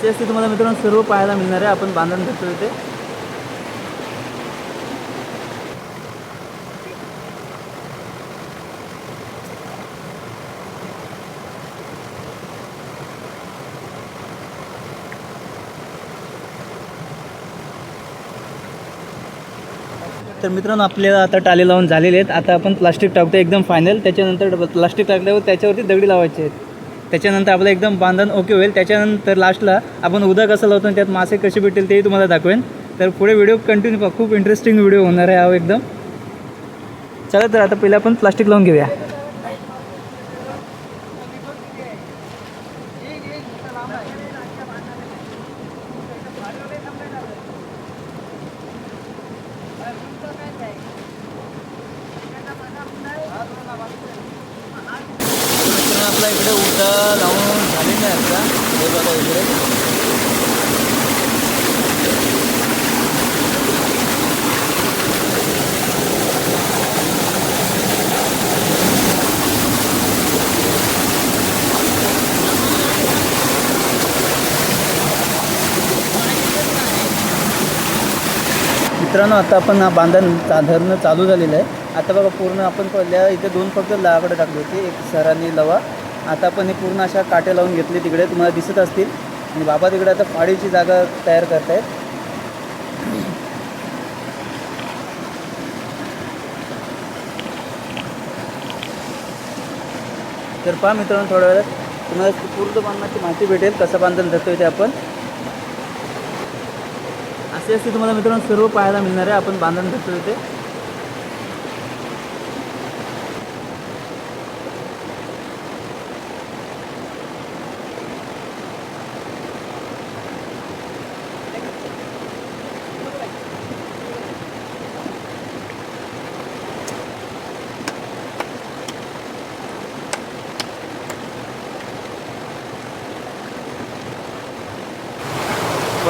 असे असते तुम्हाला मित्रांनो सर्व पाहायला मिळणार आहे. आपण बांधण घेतो इथे. तर मित्रांनो आपल्याला आता टाले लावून झालेले आहेत. आता आपण प्लास्टिक टाकतो एकदम फायनल त्याच्यानंतर प्लास्टिक टाकल्यावर त्याच्यावरती दगडी लावायचे आहेत. त्याच्यानंतर आपलं एकदम बांधण ओके होईल. त्याच्यानंतर लास्टला आपण उद्या कसं लावतो आणि त्यात मासे कसे भेटेल तेही तुम्हाला दाखवेन. तर पुढे व्हिडिओ कंटिन्यू खूप इंटरेस्टिंग व्हिडिओ होणार आहे हा एकदम. चला तर आता पहिले आपण प्लास्टिक लावून घेऊया मित्रांनो आपला इकडे उदा लावून झालेला आहे आता हे बघा इकडे मित्रांनो आता आपण हा बांधण धरणं चालू झालेलं आहे. आता बघा पूर्ण आपण पहिल्या इथे दोन फक्त लाकडं टाकली होती एक सरांनी लवा. आता आपण हे पूर्ण अशा काटे लावून घेतले तिकडे तुम्हाला दिसत असतील. आणि बाबा तिकडे आता फाडीची जागा तयार करतायत. तर पहा मित्रांनो थोड्या वेळात तुम्हाला पूर्ण बांधण्याची माहिती भेटेल कसं बांधण धरतो ते आपण. असे तुम्हाला मित्रांनो सर्व पाहायला मिळणार आहे. आपण बांधण भेटतो इथे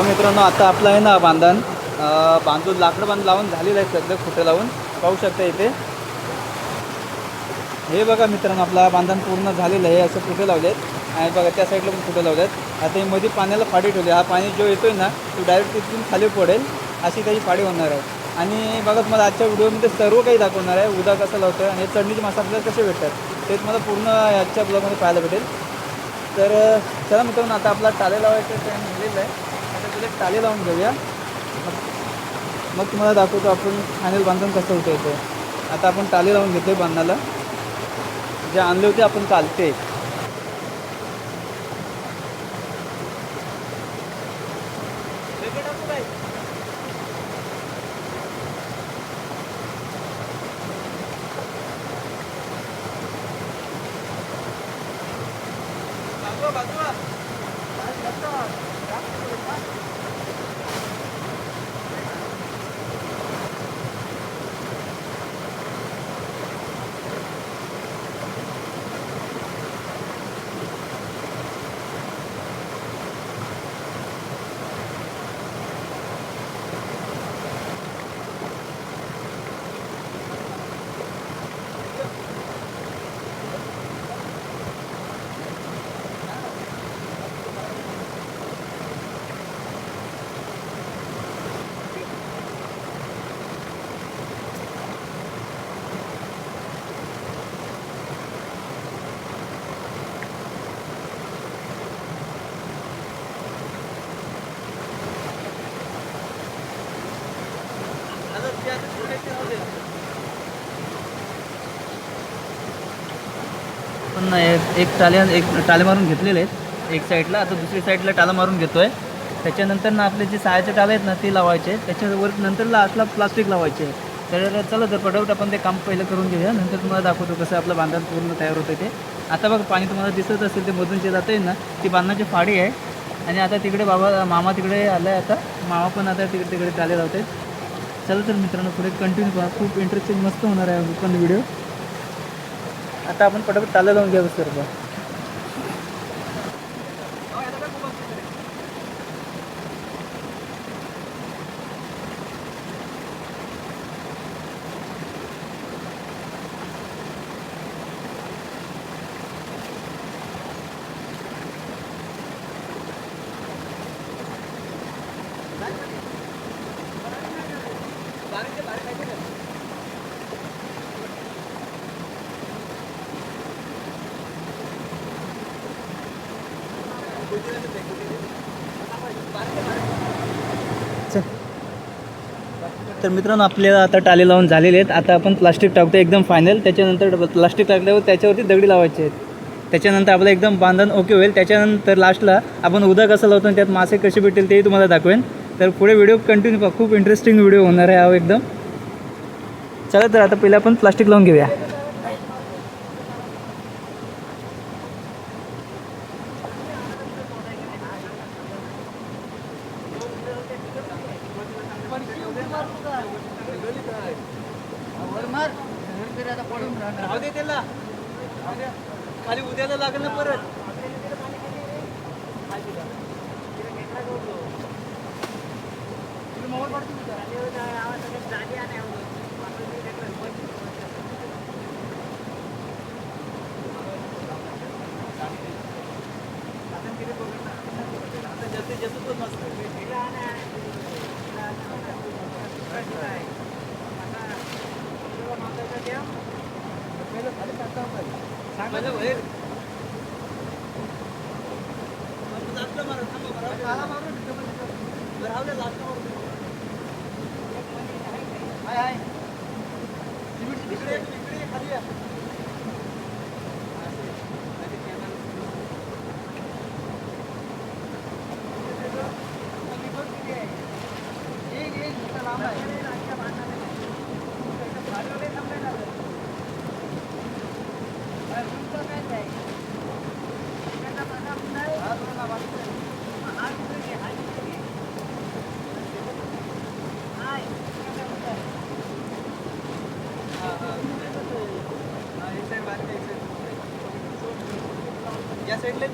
बघ मित्रांनो आता आपलं आहे ना बांधण. बांधून लाकडं बांध लावून झालेलं आहे सगळं खोटं लावून. पाहू शकता इथे. हे बघा मित्रांनो आपला बांधण पूर्ण झालेलं आहे असं कुठे लावले आहेत आणि बघा त्या साईडला पण कुठे लावले आहेत आता हे मध्ये पाण्याला फाडी ठेवली. हा पाणी जो येतोय ना तो डायरेक्ट तिथून खाली पडेल. अशी काही फाडी होणार आहे. आणि बघा तुम्हाला आजच्या व्हिडिओमध्ये सर्व काही दाखवणार आहे. उदा कसं लावतं आणि चढणीचे मासे आपल्याला कसे भेटतात ते तुम्हाला पूर्ण याच्या ब्लॉगमध्ये पाहायला भेटेल. तर चला मित्रांनो आता आपला टाले लावायचा टाईम झालेला आहे. आता टाले लावून घेऊया. मग- तुम्हाला दाखवतो आपण फायनल बांधून कसं होतं येतं आता आपण टाले लावून आहे बांधण्याला. जे आणले होते आपण काल ते पण एक एक टाल्या एक टाले मारून घेतलेले आहेत. एक साईडला आता दुसरी साईडला टाला मारून घेतोय. त्याच्यानंतर ना आपले जे सहायचे टाले आहेत ना ते लावायचे. त्याच्यावर नंतर लास्टला प्लास्टिक लावायचे. तर चला तर पटापट आपण ते काम पहिलं करून घेऊया. नंतर तुम्हाला दाखवतो कसं आपलं बांधण पूर्ण तयार होतं ते. आता बघ पाणी तुम्हाला दिसत असेल ते मधून जे जातं आहे ना ती बांधणाची फाडी आहे. आणि आता तिकडे बाबा मामा तिकडे आलं आहे आता. मामा पण आता तिकडे तिकडे टाले आहेत चला तर मित्रांनो पुढे कंटिन्यू पहा खूप इंटरेस्टिंग मस्त होणार आहे पण व्हिडिओ आता आपण पटापट टाला लावून घ्यावं सर बा. तर मित्रांनो आपल्याला आता टाले लावून झालेले आहेत. आता आपण प्लास्टिक टाकतो एकदम फायनल त्याच्यानंतर प्लास्टिक टाकल्यावर त्याच्यावरती दगडी लावायचे आहेत. त्याच्यानंतर आपलं एकदम बांधण ओके होईल. त्याच्यानंतर लास्टला आपण उद्या कसं लावतो आणि त्यात मासे कसे भेटेल तेही तुम्हाला दाखवेन. तर पुढे व्हिडिओ कंटिन्यू खूप इंटरेस्टिंग व्हिडिओ होणार आहे हा एकदम. चला तर आता पहिले आपण प्लास्टिक लावून घेऊया. सांगा या साईडला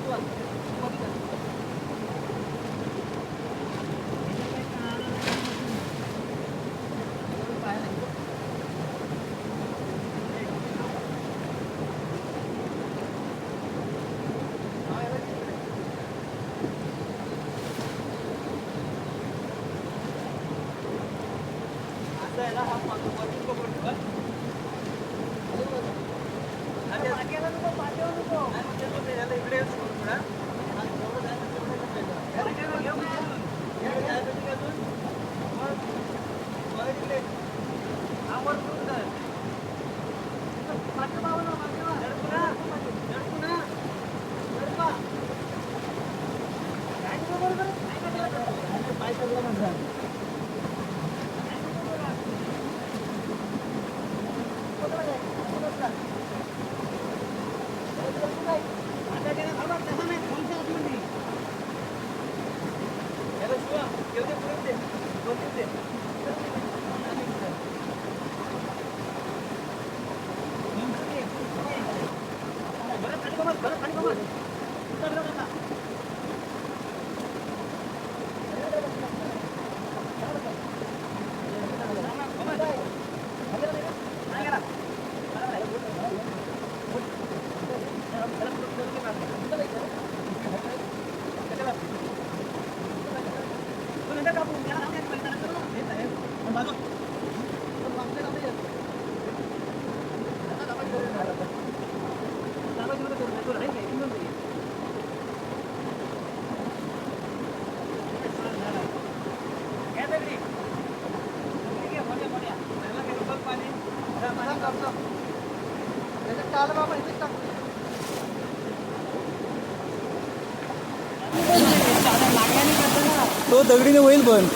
तो दगडीने होईल पण.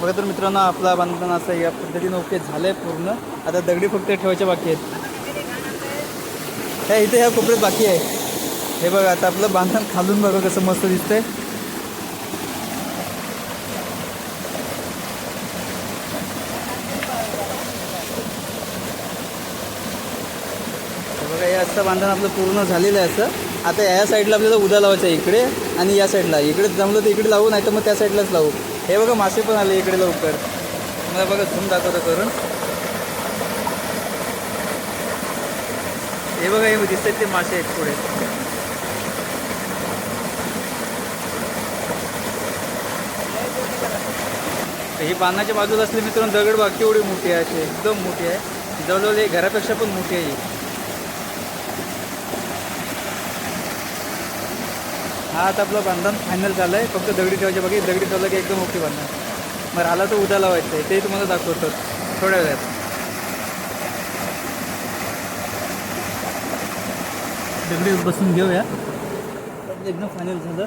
बघा तर मित्रांनो आपला बांधकाम असं या पद्धतीनं ओके झालंय पूर्ण. आता दगडी फक्त ठेवायच्या बाकी आहेत. ह्या इथे ह्या कोपऱ्यात बाकी आहे. हे बघा आता आपलं बांधकाम खालून बघा कसं मस्त दिसतंय. बघा हे असं बांधण आपलं पूर्ण झालेलं आहे असं. आता या साईडला आपल्याला उद्या लावायचं आहे इकडे आणि या साईडला. इकडे जमलं तर इकडे लावू नाही तर मग त्या साईडलाच लावू. हे बघा मासे पण आले इकडे लवकर. मला बघा झूम दाखवतो करून. हे बघा हे दिसतात ते मासे आहेत पुढे. ही पानाच्या बाजूला असले मित्रांनो दगड बाकी एवढी मोठी आहे अशी एकदम मोठी आहे. जवळजवळ हे घरापेक्षा पण मोठी आहे ही आता आपलं बांधण फायनल झालं आहे फक्त दगडी ठेवायचे बाकी. दगडी ठेवलं की एकदम ओके बांधणार मग राहिला तर उद्या लावायचं आहे ते तुम्हाला दाखवतो. थोड्या वेळात. दगडी बसून घेऊया. एकदम फायनल झालं.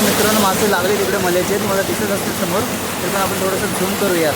मित्रांनो मासे लागले तिकडे मल्याचे तुम्हाला दिसत असतील समोर. ते पण आपण थोडंसं झूम करूया.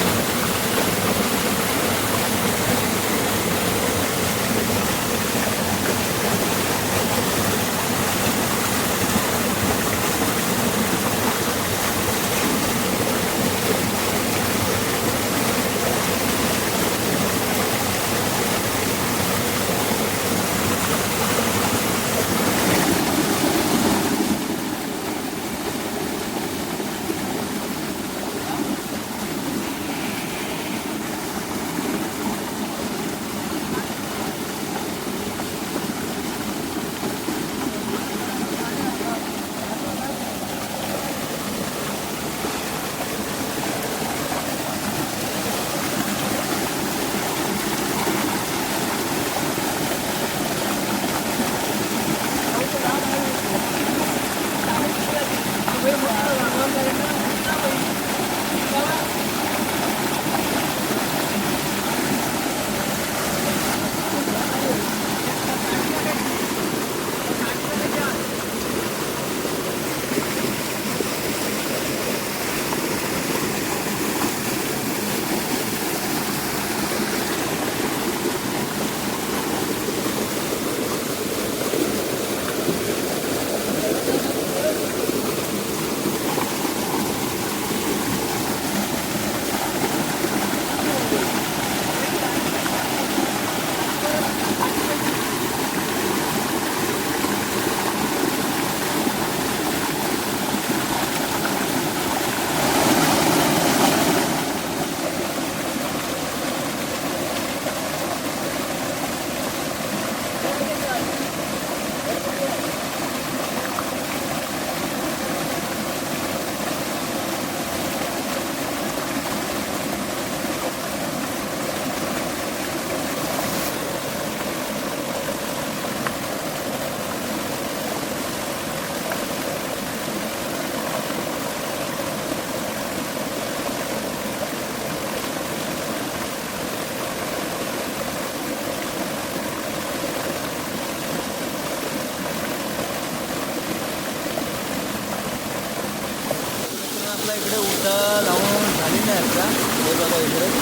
लावून